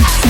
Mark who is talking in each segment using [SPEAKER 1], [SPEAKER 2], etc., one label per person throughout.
[SPEAKER 1] Thank you.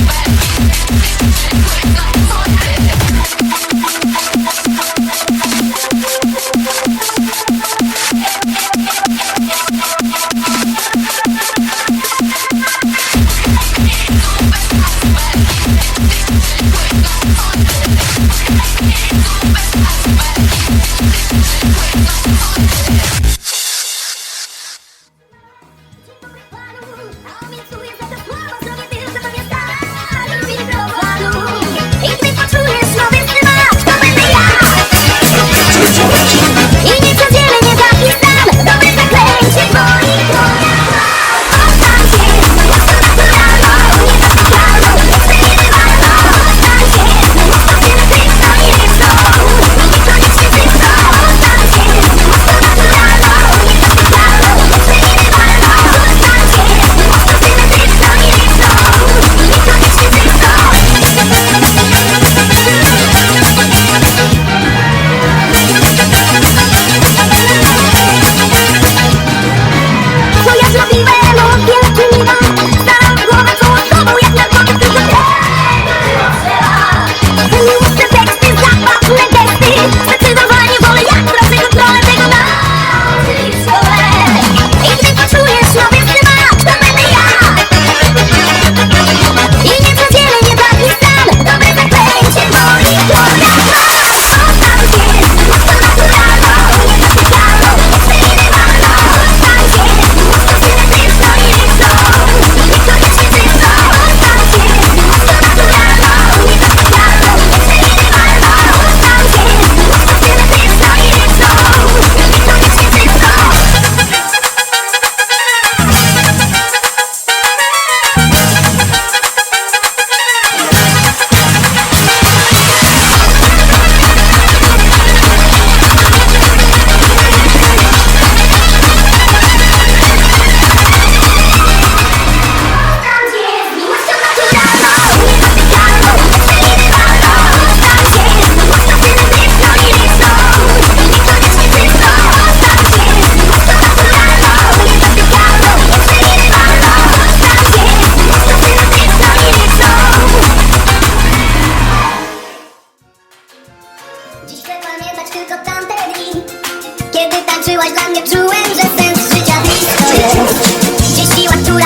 [SPEAKER 1] dla mnie czułem, że sens życia blisko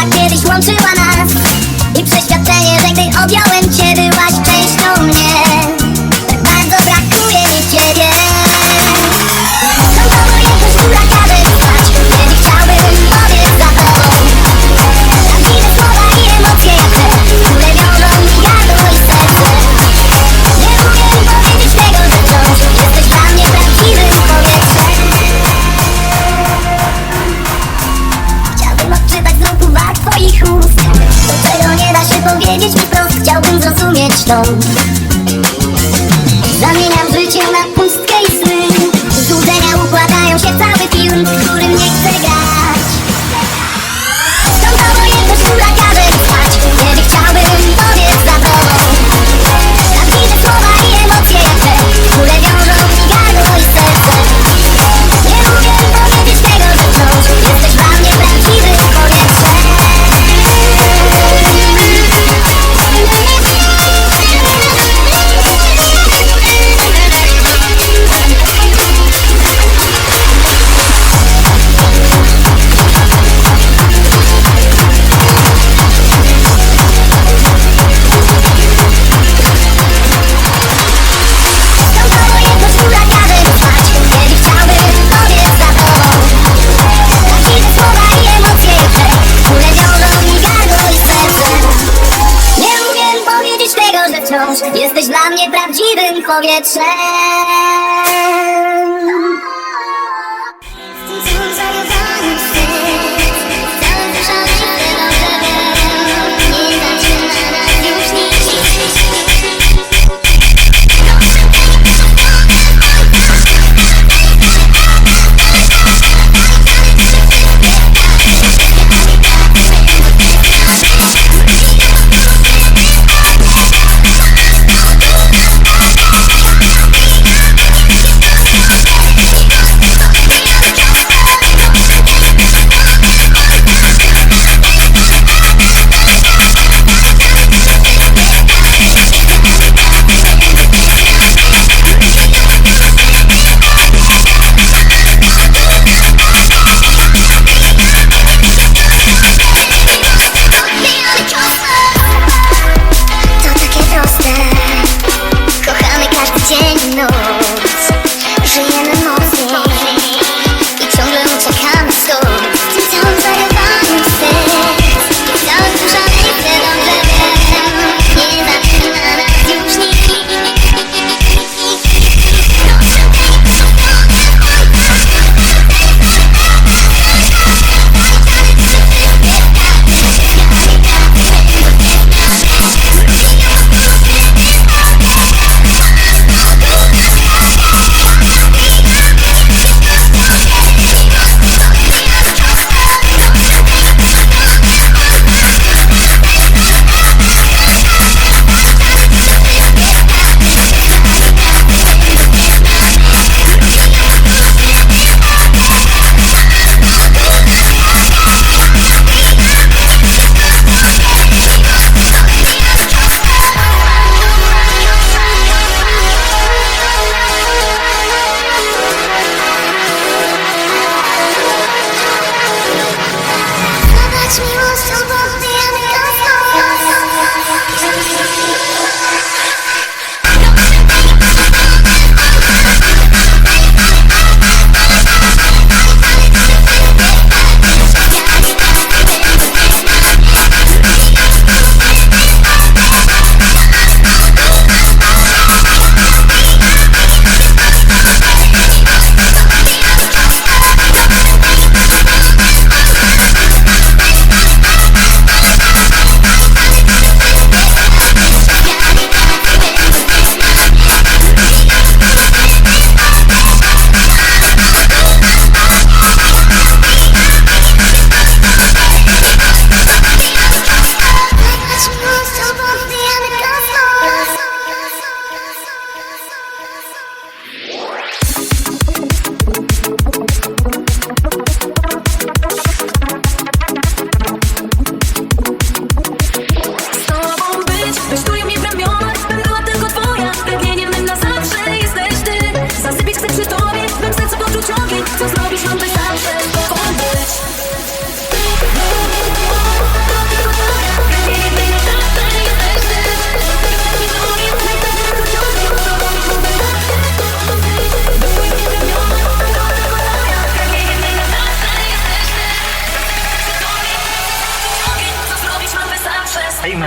[SPEAKER 1] kiedyś łączyła nas. I przeświadczenie, że objąłem cię
[SPEAKER 2] soul powietrze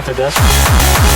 [SPEAKER 2] after this.